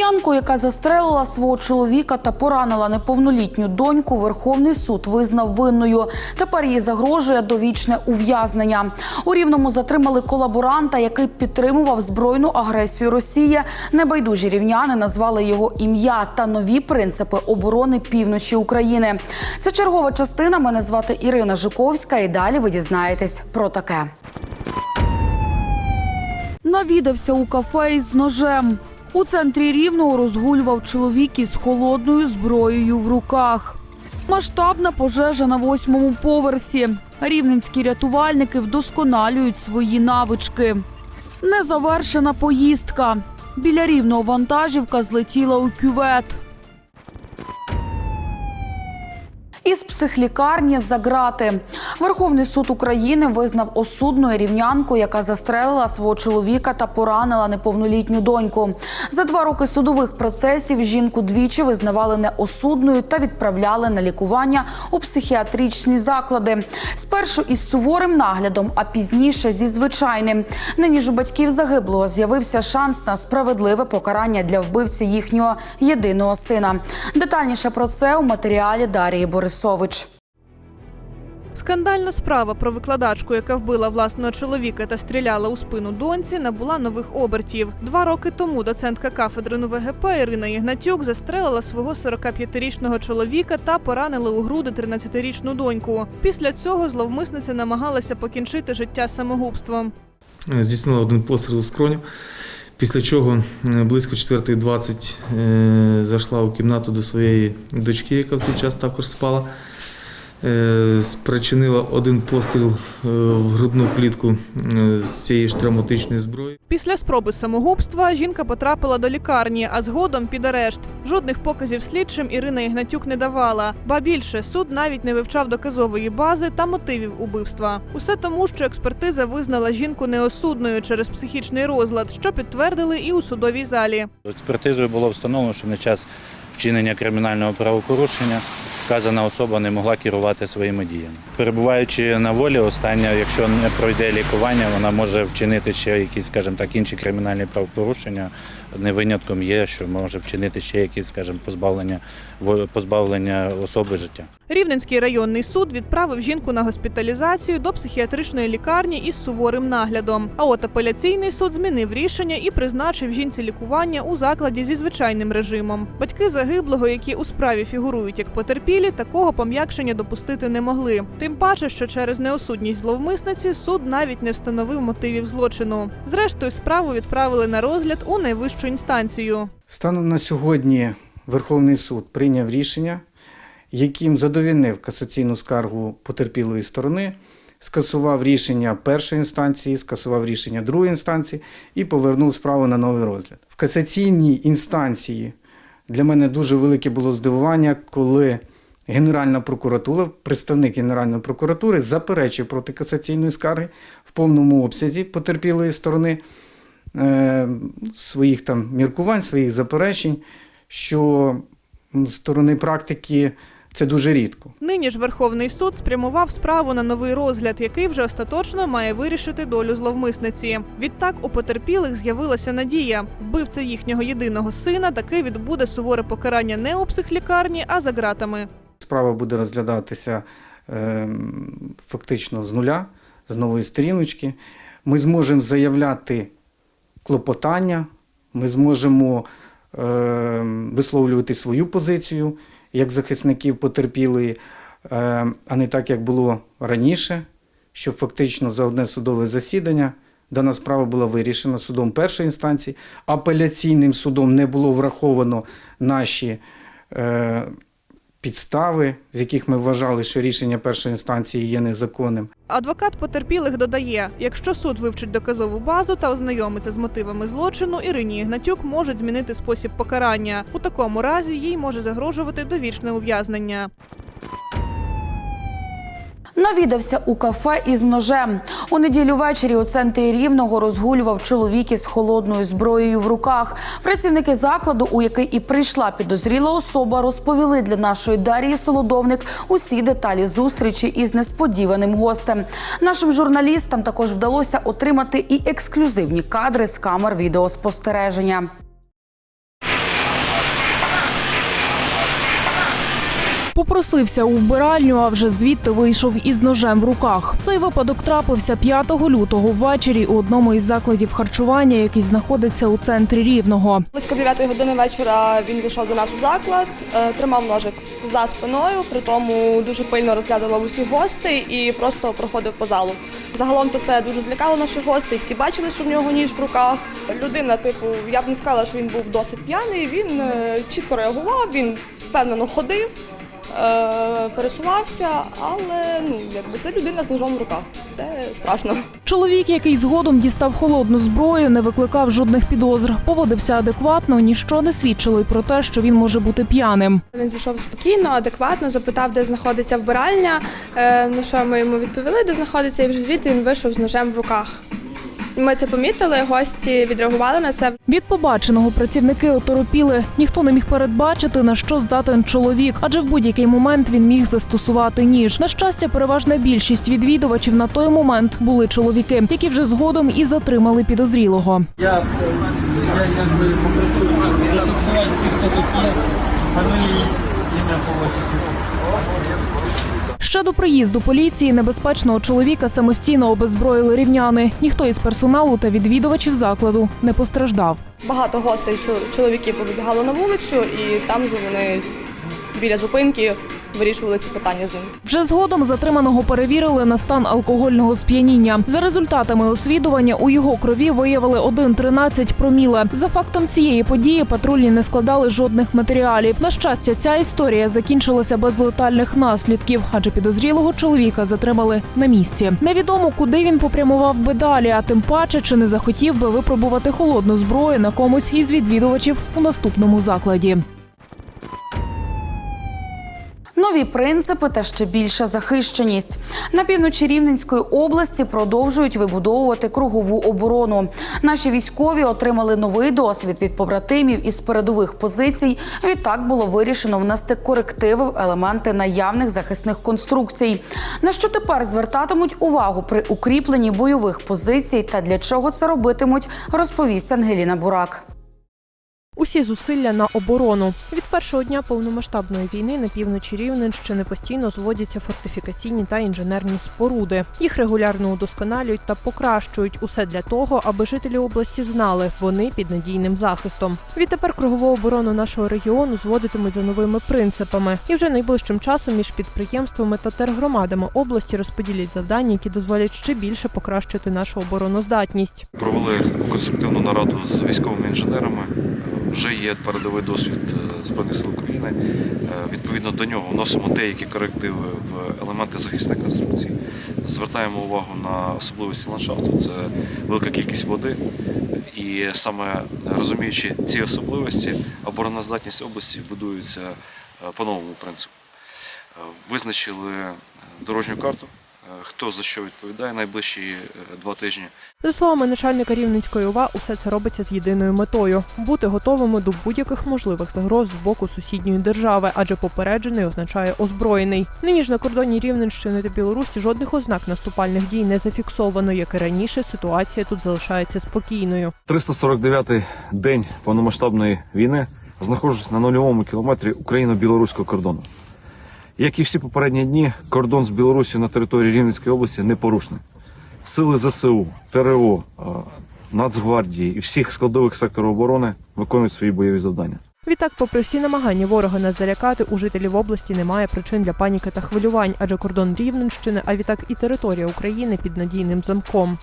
Рівнянку, яка застрелила свого чоловіка та поранила неповнолітню доньку, Верховний суд визнав винною. Тепер їй загрожує довічне ув'язнення. У рівному затримали колаборанта, який підтримував збройну агресію Росії. Небайдужі рівняни назвали його ім'я та нові принципи оборони півночі України. Це чергова частина. Мене звати Ірина Жуковська. І далі ви дізнаєтесь про таке. Навідався у кафе із ножем. У центрі рівного розгулював чоловік із холодною зброєю в руках. Масштабна пожежа на восьмому поверсі. Рівненські рятувальники вдосконалюють свої навички. Незавершена поїздка. Біля рівного вантажівка злетіла у кювет. Із психлікарні за грати. Верховний суд України визнав осудною рівнянку, яка застрелила свого чоловіка та поранила неповнолітню доньку. За два роки судових процесів жінку двічі визнавали неосудною та відправляли на лікування у психіатричні заклади. Спершу із суворим наглядом, а пізніше зі звичайним. Нині ж у батьків загиблого з'явився шанс на справедливе покарання для вбивці їхнього єдиного сина. Детальніше про це у матеріалі Дарії Борисович. Скандальна справа про викладачку, яка вбила власного чоловіка та стріляла у спину доньці, набула нових обертів. Два роки тому доцентка кафедри НУВГП Ірина Ігнатюк застрелила свого 45-річного чоловіка та поранила у груди 13-річну доньку. Після цього зловмисниця намагалася покінчити життя самогубством. здійснила один постріл у скроню, після чого е, близько 4.20 е, зайшла у кімнату до своєї дочки, яка в цей час також спала. Е, Спричинила один постріл е, в грудну клітку е, з цієї ж травматичної зброї. Після спроби самогубства жінка потрапила до лікарні, а згодом під арешт. Жодних показів слідчим Ірина Ігнатюк не давала. Ба більше суд навіть не вивчав доказової бази та мотивів убивства. Усе тому, що експертиза визнала жінку неосудною через психічний розлад, що підтвердили і у судовій залі. Експертизою було встановлено, що на час вчинення кримінального правопорушення вказана особа не могла керувати своїми діями. Перебуваючи на волі, остання, якщо не пройде лікування, вона може вчинити ще якісь, скажімо так, інші кримінальні правопорушення. Не винятком є, що може вчинити ще якісь, скажімо, позбавлення позбавлення особи життя. Рівненський районний суд відправив жінку на госпіталізацію до психіатричної лікарні із суворим наглядом. А от апеляційний суд змінив рішення і призначив жінці лікування у закладі зі звичайним режимом. Батьки загиблого, які у справі фігурують як потерпілі, такого пом'якшення допустити не могли. Тим паче, що через неосудність зловмисниці суд навіть не встановив мотивів злочину. Зрештою, справу відправили на розгляд у найвищу інстанцію. Станом на сьогодні Верховний суд прийняв рішення, яким задовільнив касаційну скаргу потерпілої сторони, скасував рішення першої інстанції, скасував рішення другої інстанції і повернув справу на новий розгляд. В касаційній інстанції для мене дуже велике було здивування, коли Генеральна прокуратура, представник Генеральної прокуратури заперечив проти касаційної скарги в повному обсязі потерпілої сторони е, своїх там міркувань, своїх заперечень, що з сторони практики це дуже рідко. Нині ж Верховний суд спрямував справу на новий розгляд, який вже остаточно має вирішити долю зловмисниці. Відтак у потерпілих з'явилася надія. Вбивця їхнього єдиного сина таки відбуде суворе покарання не у психлікарні, а за ґратами. Справа буде розглядатися е, фактично з нуля, з нової сторіночки. Ми зможемо заявляти клопотання, ми зможемо е, висловлювати свою позицію як захисників потерпілої, е, а не так, як було раніше, що фактично за одне судове засідання дана справа була вирішена судом першої інстанції, апеляційним судом не було враховано наші. Е, підстави, з яких ми вважали, що рішення першої інстанції є незаконним. Адвокат потерпілих додає: якщо суд вивчить доказову базу та ознайомиться з мотивами злочину, Ірині Ігнатюк можуть змінити спосіб покарання. У такому разі їй може загрожувати довічне ув'язнення. Навідався у кафе із ножем. У неділю ввечері у центрі Рівного розгулював чоловік із холодною зброєю в руках. Працівники закладу, у який і прийшла підозріла особа, розповіли для нашої Дарії Солодовник усі деталі зустрічі із несподіваним гостем. Нашим журналістам також вдалося отримати і ексклюзивні кадри з камер відеоспостереження. Попросився у вбиральню, а вже звідти вийшов із ножем в руках. Цей випадок трапився 5 лютого ввечері у одному із закладів харчування, який знаходиться у центрі Рівного. Близько 9 години вечора він зайшов до нас у заклад, е, тримав ножик за спиною, при тому дуже пильно розглядував усіх гостей і просто проходив по залу. Загалом то це дуже злякало наших гостей. Всі бачили, що в нього ніж в руках. Людина, типу, я б не сказала, що він був досить п'яний. Він е, чітко реагував, він впевнено ходив, пересувався, але ну якби це людина з ножом в руках. Це страшно. Чоловік, який згодом дістав холодну зброю, не викликав жодних підозр. Поводився адекватно, ніщо не свідчило й про те, що він може бути п'яним. Він зайшов спокійно, адекватно, запитав, де знаходиться вбиральня. Е, На що ми йому відповіли, де знаходиться, і вже звідти він вийшов з ножем в руках. Ми це помітили, гості відреагували на це. Від побаченого працівники оторопіли. Ніхто не міг передбачити, на що здатен чоловік, адже в будь-який момент він міг застосувати ніж. На щастя, переважна більшість відвідувачів на той момент були чоловіки, які вже згодом і затримали підозрілого. Я, е, я якби попрошу зафіксувати всіх, хто тут є, фамілії, ім'я по. Ще до приїзду поліції небезпечного чоловіка самостійно обезброїли рівняни. Ніхто із персоналу та відвідувачів закладу не постраждав. Багато гостей чол- чоловіків побігало на вулицю, і там же вони біля зупинки вирішували ці питання з ним. Вже згодом затриманого перевірили на стан алкогольного сп'яніння. За результатами освідування у його крові виявили 1,13 проміле. За фактом цієї події патрульні не складали жодних матеріалів. На щастя, ця історія закінчилася без летальних наслідків, адже підозрілого чоловіка затримали на місці. Невідомо, куди він попрямував би далі, а тим паче чи не захотів би випробувати холодну зброю на комусь із відвідувачів у наступному закладі. Нові принципи та ще більша захищеність на півночі Рівненської області продовжують вибудовувати кругову оборону. Наші військові отримали новий досвід від побратимів із передових позицій. Відтак було вирішено внести корективи в елементи наявних захисних конструкцій. На що тепер звертатимуть увагу при укріпленні бойових позицій та для чого це робитимуть, розповість Ангеліна Бурак. Усі зусилля на оборону від першого дня повномасштабної війни на півночі Рівненщини постійно зводяться фортифікаційні та інженерні споруди. Їх регулярно удосконалюють та покращують усе для того, аби жителі області знали, вони під надійним захистом. Відтепер кругову оборону нашого регіону зводитимуть за новими принципами, і вже найближчим часом між підприємствами та тергромадами області розподілять завдання, які дозволять ще більше покращити нашу обороноздатність. Провели конструктивну нараду з військовими інженерами. Вже є передовий досвід е, Збройних сил України. Е, Відповідно до нього вносимо деякі корективи в елементи захисних конструкцій. Звертаємо увагу на особливості ландшафту. Це велика кількість води. І саме розуміючи ці особливості, обороноздатність області будується е, по новому принципу. Визначили дорожню карту, хто за що відповідає найближчі е, два тижні. За словами начальника Рівненської ОВА, усе це робиться з єдиною метою бути готовими до будь-яких можливих загроз з боку сусідньої держави, адже попереджений означає озброєний. Нині ж на кордоні Рівненщини та Білорусі жодних ознак наступальних дій не зафіксовано, як і раніше. Ситуація тут залишається спокійною. 349-й день повномасштабної війни знаходжусь на нульовому кілометрі україно-білоруського кордону. Як і всі попередні дні, кордон з Білорусі на території Рівненської області непорушний. Сили ЗСУ, ТРО, е, Нацгвардії і всіх складових секторів оборони виконують свої бойові завдання. Відтак, попри всі намагання ворога нас залякати, у жителів області немає причин для паніки та хвилювань, адже кордон Рівненщини, а відтак і територія України під надійним замком.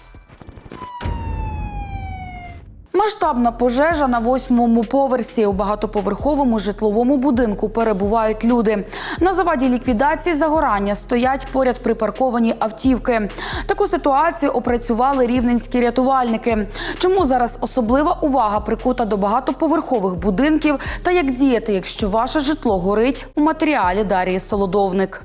Масштабна пожежа на восьмому поверсі у багатоповерховому житловому будинку перебувають люди. На заваді ліквідації загорання стоять поряд припарковані автівки. Таку ситуацію опрацювали рівненські рятувальники. Чому зараз особлива увага прикута до багатоповерхових будинків та як діяти, якщо ваше житло горить у матеріалі Дарії Солодовник.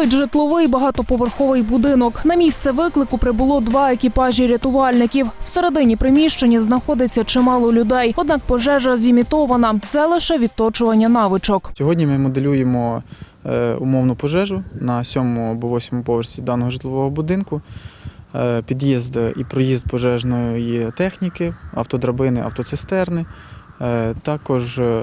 Горить житловий багатоповерховий будинок. На місце виклику прибуло два екіпажі рятувальників. Всередині приміщення знаходиться чимало людей. Однак пожежа зімітована. Це лише відточування навичок. Сьогодні ми моделюємо е, умовну пожежу на сьомому або восьмому поверсі даного житлового будинку. е, під'їзд і проїзд пожежної техніки, автодрабини, автоцистерни. Е, Також, е,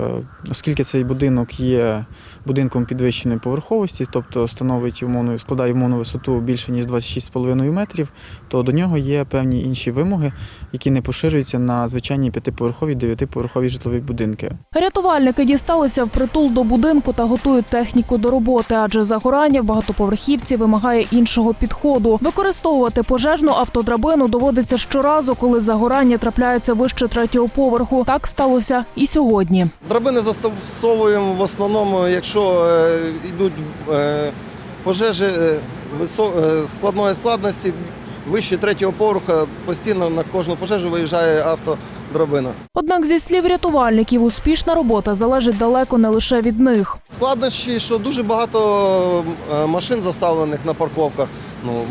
оскільки цей будинок є будинком підвищеної поверховості, тобто становить умовну, складає умовну висоту більше ніж 26,5 метрів, то до нього є певні інші вимоги, які не поширюються на звичайні п'ятиповерхові, дев'ятиповерхові житлові будинки. Рятувальники дісталися в притул до будинку та готують техніку до роботи, адже загорання в багатоповерхівці вимагає іншого підходу. Використовувати пожежну автодрабину доводиться щоразу, коли загорання трапляється вище третього поверху. Так сталося і сьогодні. Драбини застосовуємо в основному, якщо е, йдуть е, пожежі е, складної складності, вище третього поверха постійно на кожну пожежу виїжджає автодрабина. Однак, зі слів рятувальників, успішна робота залежить далеко не лише від них. Складнощі, що дуже багато машин заставлених на парковках. Ну,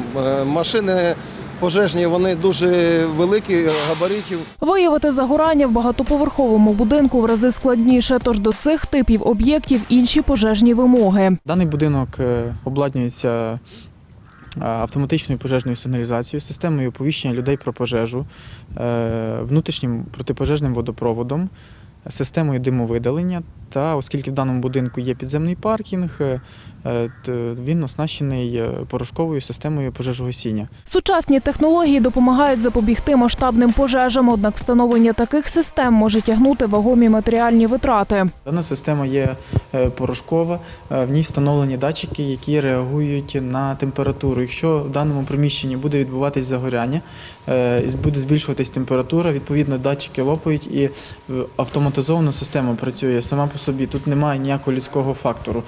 машини пожежні, вони дуже великі, габаритів. Виявити загорання в багатоповерховому будинку в рази складніше, тож до цих типів об'єктів інші пожежні вимоги. Даний будинок е, обладнюється е, автоматичною пожежною сигналізацією, системою оповіщення людей про пожежу, е, внутрішнім протипожежним водопроводом, системою димовидалення. Та оскільки в даному будинку є підземний паркінг, е, е, він оснащений е, порошковою системою пожежогасіння. Сучасні технології допомагають запобігти масштабним пожежам, однак встановлення таких систем може тягнути вагомі матеріальні витрати. Дана система є е, порошкова, е, в ній встановлені датчики, які реагують на температуру. Якщо в даному приміщенні буде відбуватись загоряння, е, буде збільшуватись температура, відповідно датчики лопають і е, автоматизована система працює сама по собі. Тут немає ніякого людського фактору.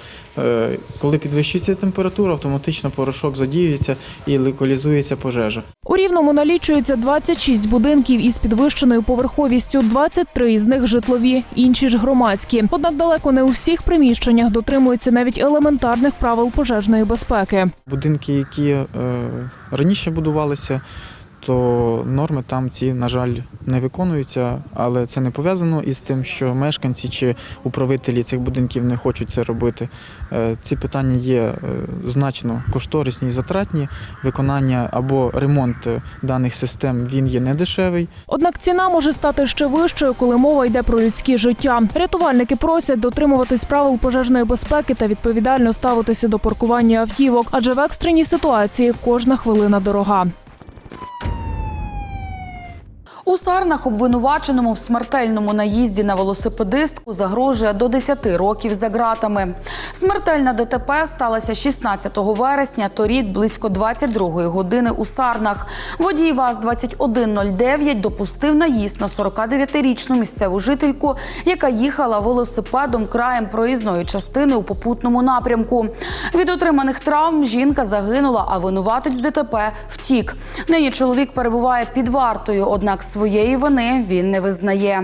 Коли підвищується температура, автоматично порошок задіюється і локалізується пожежа. У Рівному налічується 26 будинків із підвищеною поверховістю, 23 з них житлові, інші ж громадські. Однак далеко не у всіх приміщеннях дотримуються навіть елементарних правил пожежної безпеки. Будинки, які е, раніше будувалися, то норми там ці, на жаль, не виконуються, але це не пов'язано із тим, що мешканці чи управителі цих будинків не хочуть це робити. Е, ці питання є е, значно кошторисні і затратні. Виконання або ремонт е, даних систем він є недешевий. Однак ціна може стати ще вищою, коли мова йде про людське життя. Рятувальники просять дотримуватись правил пожежної безпеки та відповідально ставитися до паркування автівок, адже в екстреній ситуації кожна хвилина дорога. Thank you. У Сарнах обвинуваченому в смертельному наїзді на велосипедистку загрожує до 10 років за ґратами. Смертельна ДТП сталася 16 вересня, торік близько 22 години у Сарнах. Водій ВАЗ-2109 допустив наїзд на 49-річну місцеву жительку, яка їхала велосипедом краєм проїзної частини у попутному напрямку. Від отриманих травм жінка загинула, а винуватець ДТП втік. Нині чоловік перебуває під вартою, однак своєї вини він не визнає.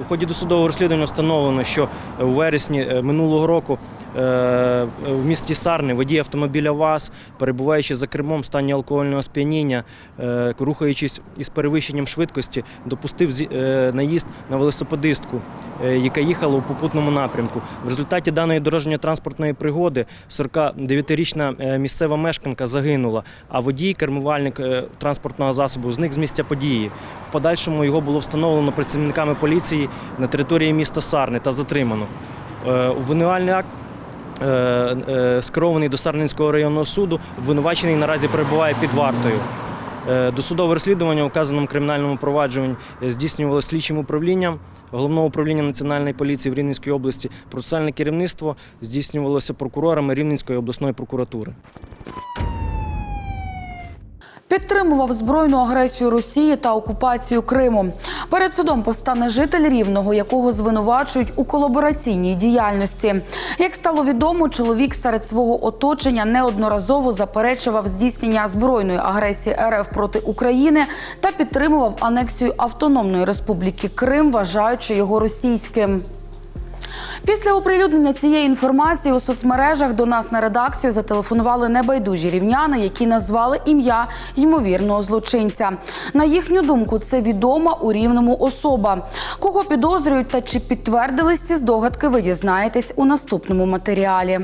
У ході досудового розслідування встановлено, що у вересні е, минулого року в місті Сарни водій автомобіля ВАЗ, перебуваючи за кермом в стані алкогольного сп'яніння, е, рухаючись із перевищенням швидкості, допустив е, наїзд на велосипедистку, е, яка їхала у попутному напрямку. В результаті даної дорожньо-транспортної пригоди 49-річна е, місцева мешканка загинула, а водій, кермувальник е, транспортного засобу, зник з місця події. В подальшому його було встановлено працівниками поліції на території міста Сарни та затримано. Е, Обвинувальний акт е, е, скерований до Сарненського районного суду. Обвинувачений наразі перебуває під вартою. Е, Досудове розслідування у вказаному кримінальному провадженні здійснювалося слідчим управлінням Головного управління Національної поліції в Рівненській області. Процесуальне керівництво здійснювалося прокурорами Рівненської обласної прокуратури. Підтримував збройну агресію Росії та окупацію Криму. Перед судом постане житель рівного, якого звинувачують у колабораційній діяльності. Як стало відомо, чоловік серед свого оточення неодноразово заперечував здійснення збройної агресії РФ проти України та підтримував анексію Автономної Республіки Крим, вважаючи його російським. Після оприлюднення цієї інформації у соцмережах до нас на редакцію зателефонували небайдужі рівняни, які назвали ім'я ймовірного злочинця. На їхню думку, це відома у рівному особа. Кого підозрюють та чи підтвердились ці здогадки, ви дізнаєтесь у наступному матеріалі.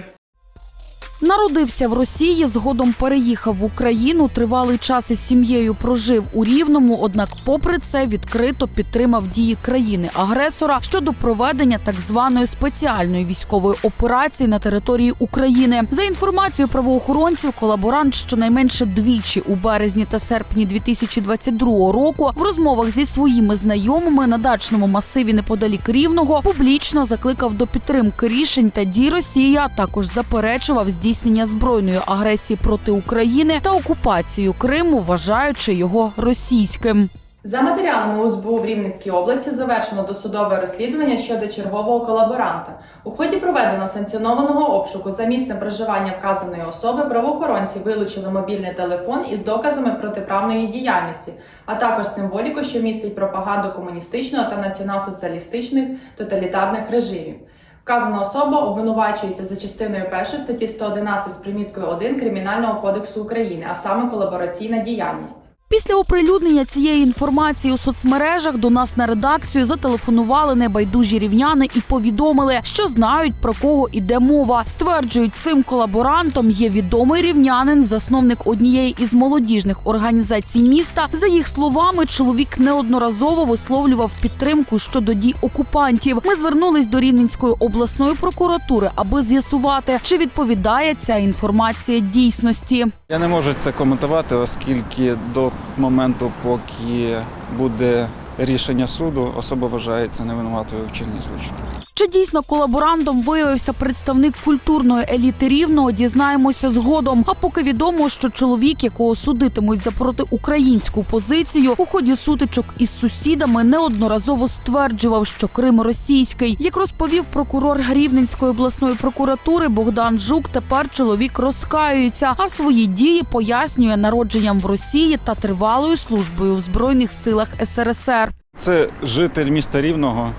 Народився в Росії, згодом переїхав в Україну. Тривалий час із сім'єю прожив у Рівному. Однак, попри це, відкрито підтримав дії країни-агресора щодо проведення так званої спеціальної військової операції на території України. За інформацією правоохоронців, колаборант щонайменше двічі у березні та серпні 2022 року в розмовах зі своїми знайомими на дачному масиві неподалік Рівного публічно закликав до підтримки рішень та дій Росії, а також заперечував здійснення збройної агресії проти України та окупацію Криму, вважаючи його російським. За матеріалами УСБУ в Рівненській області завершено досудове розслідування щодо чергового колаборанта. У ході проведеного санкціонованого обшуку за місцем проживання вказаної особи правоохоронці вилучили мобільний телефон із доказами протиправної діяльності, а також символіку, що містить пропаганду комуністичного та націонал-соціалістичних тоталітарних режимів. Вказана особа обвинувачується за частиною 1 статті 111 з приміткою 1 Кримінального кодексу України, а саме колабораційна діяльність. Після оприлюднення цієї інформації у соцмережах до нас на редакцію зателефонували небайдужі рівняни і повідомили, що знають про кого іде мова. Стверджують, цим колаборантом є відомий рівнянин, засновник однієї із молодіжних організацій міста. За їх словами, чоловік неодноразово висловлював підтримку щодо дій окупантів. Ми звернулись до Рівненської обласної прокуратури, аби з'ясувати, чи відповідає ця інформація дійсності. Я не можу це коментувати, оскільки до моменту, поки буде рішення суду, особа вважається невинуватою в вчиненні злочину. Чи дійсно колаборантом виявився представник культурної еліти рівного, дізнаємося згодом. А поки відомо, що чоловік, якого судитимуть за протиукраїнську позицію, у ході сутичок із сусідами неодноразово стверджував, що Крим російський. Як розповів прокурор Рівненської обласної прокуратури Богдан Жук, тепер чоловік розкаюється, а свої дії пояснює народженням в Росії та тривалою службою в збройних силах СРСР. Це житель міста Рівного.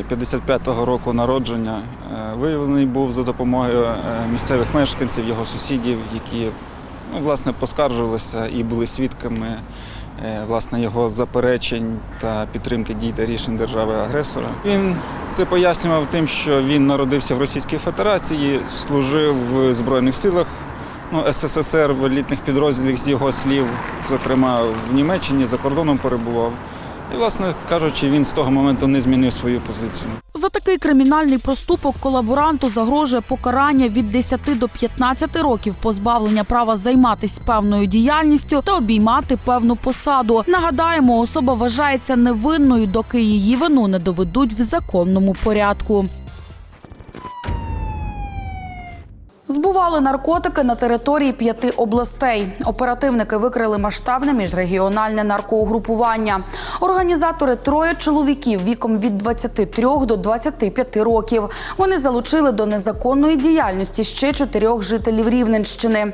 Е, 55-го року народження Е, виявлений був за допомогою е, місцевих мешканців, його сусідів, які ну, власне поскаржилися і були свідками е, власне його заперечень та підтримки дій та рішень держави-агресора. Він це пояснював тим, що він народився в Російській Федерації, служив в Збройних силах ну, СССР в елітних підрозділах з його слів, зокрема в Німеччині, за кордоном перебував. І, власне кажучи, він з того моменту не змінив свою позицію. За такий кримінальний проступок колаборанту загрожує покарання від 10 до 15 років позбавлення права займатися певною діяльністю та обіймати певну посаду. Нагадаємо, особа вважається невинною, доки її вину не доведуть в законному порядку. Збували наркотики на території п'яти областей. Оперативники викрили масштабне міжрегіональне наркоугрупування. Організатори троє чоловіків віком від 23 до 25 років. Вони залучили до незаконної діяльності ще чотирьох жителів Рівненщини.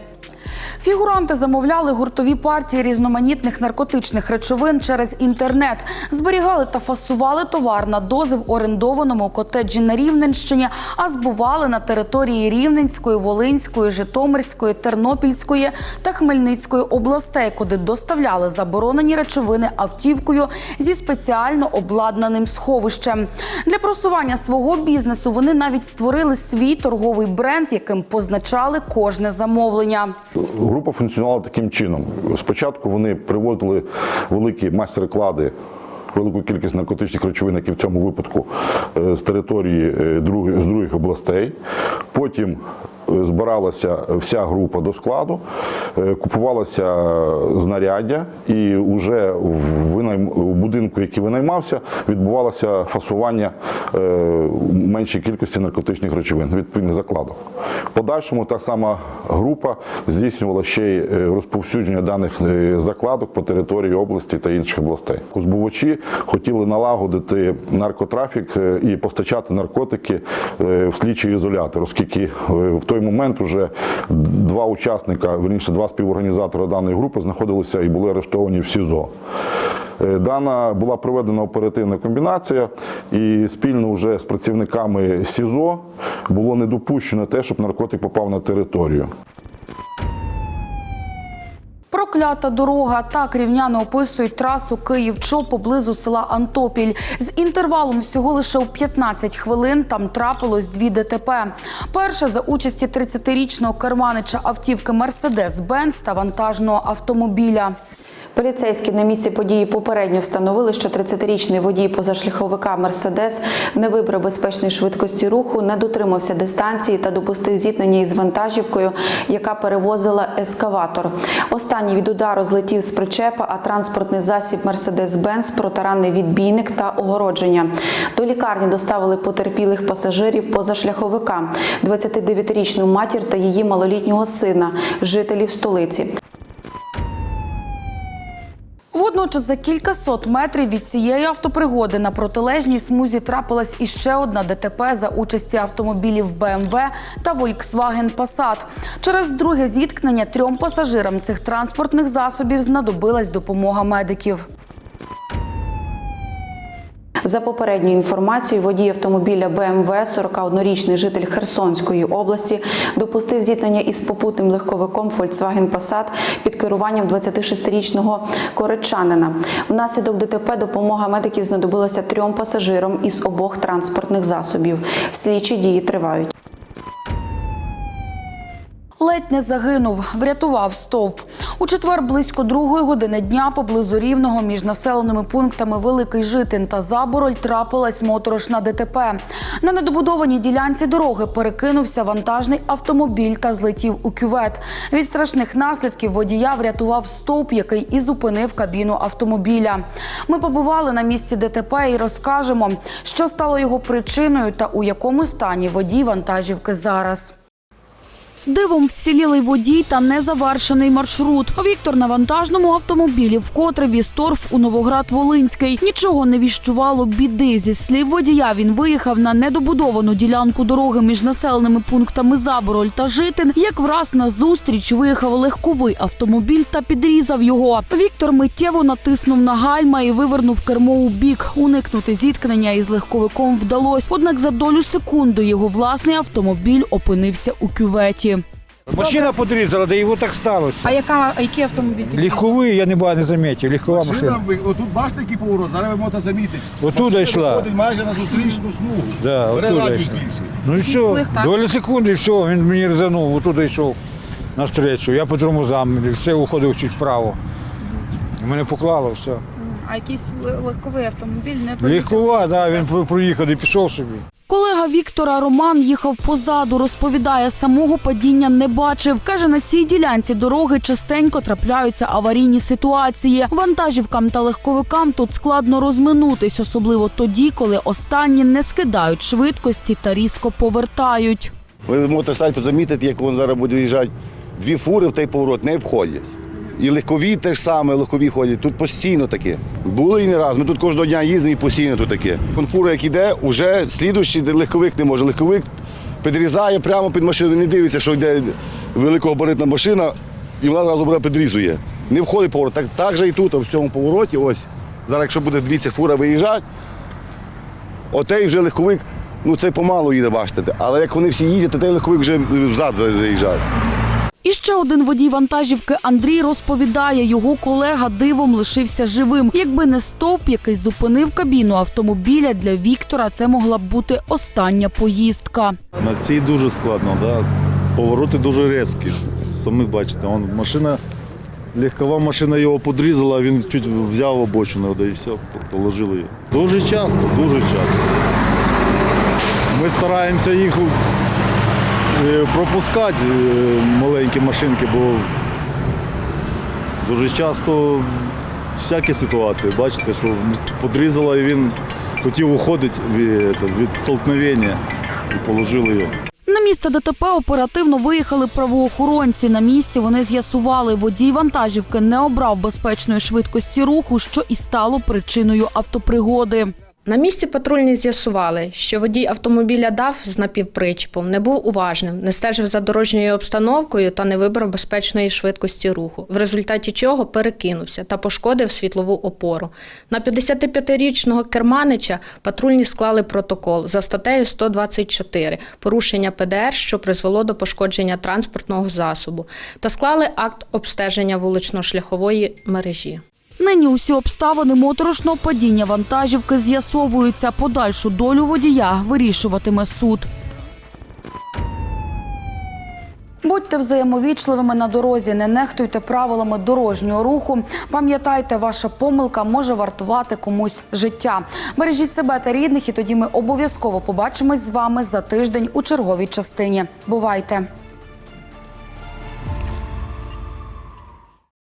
Фігуранти замовляли гуртові партії різноманітних наркотичних речовин через інтернет, зберігали та фасували товар на дози в орендованому котеджі на Рівненщині, а збували на території Рівненської, Волинської, Житомирської, Тернопільської та Хмельницької областей, куди доставляли заборонені речовини автівкою зі спеціально обладнаним сховищем. Для просування свого бізнесу вони навіть створили свій торговий бренд, яким позначали кожне замовлення. Група функціонувала таким чином. Спочатку вони привозили великі майстер-клади, велику кількість наркотичних речовин, які в цьому випадку е, з території е, з других областей. Потім збиралася вся група до складу, е, купувалося знаряддя, і вже в будинку, який винаймався, відбувалося фасування е, меншої кількості наркотичних речовин, відповідних закладок. Подальшому та сама група здійснювала ще й е, розповсюдження даних закладок по території області та інших областей. Збувачі хотіли налагодити наркотрафік і постачати наркотики в слідчий ізолятор, оскільки в той момент вже два учасника, верніше два співорганізатора даної групи знаходилися і були арештовані в СІЗО. Е, Дана була проведена оперативна комбінація, і спільно вже з працівниками СІЗО було не допущено те, щоб наркотик попав на територію. Про дорога. Так рівняни описують трасу Київ чо поблизу села Антопіль. З інтервалом всього лише у 15 хвилин там трапилось дві ДТП. Перша за участі 30-річного керманича автівки Мерседес Бенз та вантажного автомобіля. Поліцейські на місці події попередньо встановили, що 30-річний водій позашляховика Мерседес не вибрав безпечної швидкості руху, не дотримався дистанції та допустив зіткнення із вантажівкою, яка перевозила ескаватор. Останній від удару злетів з причепа, а транспортний засіб Мерседес-Бенц протаранний відбійник та огородження. До лікарні доставили потерпілих пасажирів позашляховика, 29-річну матір та її малолітнього сина, жителів столиці. Водночас за кількасот метрів від цієї автопригоди на протилежній смузі трапилась іще одна ДТП за участі автомобілів BMW та Volkswagen Passat. Через друге зіткнення трьом пасажирам цих транспортних засобів знадобилась допомога медиків. За попередньою інформацією, водій автомобіля БМВ, 41-річний житель Херсонської області, допустив зіткнення із попутним легковиком Volkswagen Passat під керуванням 26-річного коречанина. Внаслідок ДТП допомога медиків знадобилася трьом пасажирам із обох транспортних засобів. Слідчі дії тривають. Ледь не загинув, врятував стовп. У четвер близько другої години дня поблизу рівного між населеними пунктами Великий Житин та Забороль трапилась моторошна ДТП. На недобудованій ділянці дороги перекинувся вантажний автомобіль та злетів у кювет. Від страшних наслідків водія врятував стовп, який і зупинив кабіну автомобіля. Ми побували на місці ДТП і розкажемо, що стало його причиною та у якому стані водій вантажівки зараз. Дивом вцілілий водій та незавершений маршрут. Віктор на вантажному автомобілі вкотре віз торф у Новоград-Волинський. Нічого не віщувало біди. Зі слів водія він виїхав на недобудовану ділянку дороги між населеними пунктами Забороль та Житин. Як враз на зустріч виїхав легковий автомобіль та підрізав його. Віктор миттєво натиснув на гальма і вивернув кермо у бік. Уникнути зіткнення із легковиком вдалося. Однак за долю секунди його власний автомобіль опинився у кюветі. Машина подрізала, да його так сталося. А яка, а який автомобіль? Легковий, я не ба- не замітив, легкова Машина, машина. ви- отут бачите, який поворот, зараз ви можете замітити. Отуда Машина йшла. виходить майже на зустрічну смугу. Да, Бере радіус йшла. більший. Ну і що, Слих, так? доля секунди, і все, він мені різанув, отуди йшов навстречу. Я по тормозам, все уходив чуть вправо. Мене поклало, все. А якийсь легковий автомобіль не помітив? Легкова, да, він проїхав і пішов собі. Колега Віктора Роман їхав позаду. Розповідає, самого падіння не бачив. Каже, на цій ділянці дороги частенько трапляються аварійні ситуації. Вантажівкам та легковикам тут складно розминутись, особливо тоді, коли останні не скидають швидкості та різко повертають. Ви можете стати замітити, як він зараз буде виїжджати. Дві фури в той поворот не входять. І легкові теж саме, легкові ходять. Тут постійно таке. Було і не раз. Ми тут кожного дня їздимо і постійно тут таке. Вон фура, як іде, вже слідуючий легковик не може. Легковик підрізає прямо під машину, не дивиться, що йде великогабаритна машина, і вона одразу бере підрізує. Не входить поворот. Так, так же і тут, в цьому повороті, ось. Зараз, якщо буде дивіться, фура виїжджати, отей вже легковик, ну це помалу їде, бачите. Але як вони всі їздять, то той легковик вже взад заїжджає. І ще один водій вантажівки Андрій розповідає, його колега дивом лишився живим. Якби не стовп, який зупинив кабіну автомобіля для Віктора, це могла б бути остання поїздка. На цій дуже складно, да? повороти дуже різкі. Самі бачите, он машина, легкова машина його подрізала, він чуть взяв обочину, да і все, положили її. Дуже часто, дуже часто. Ми стараємося їх пропускати, е, маленькі машинки, бо дуже часто всякі ситуації. Бачите, що подрізала і він хотів уходити від, від столкновення і положили його. На місце ДТП оперативно виїхали правоохоронці. На місці вони з'ясували, водій вантажівки не обрав безпечної швидкості руху, що і стало причиною автопригоди. На місці патрульні з'ясували, що водій автомобіля ДАФ з напівпричепом не був уважним, не стежив за дорожньою обстановкою та не вибрав безпечної швидкості руху, в результаті чого перекинувся та пошкодив світлову опору. На 55-річного керманича патрульні склали протокол за статтею 124 порушення ПДР, що призвело до пошкодження транспортного засобу, та склали акт обстеження вулично-шляхової мережі. Нині усі обставини моторошного падіння вантажівки з'ясовуються. Подальшу долю водія вирішуватиме суд. Будьте взаємовічливими на дорозі, не нехтуйте правилами дорожнього руху. Пам'ятайте, ваша помилка може вартувати комусь життя. Бережіть себе та рідних, і тоді ми обов'язково побачимось з вами за тиждень у черговій частині. Бувайте!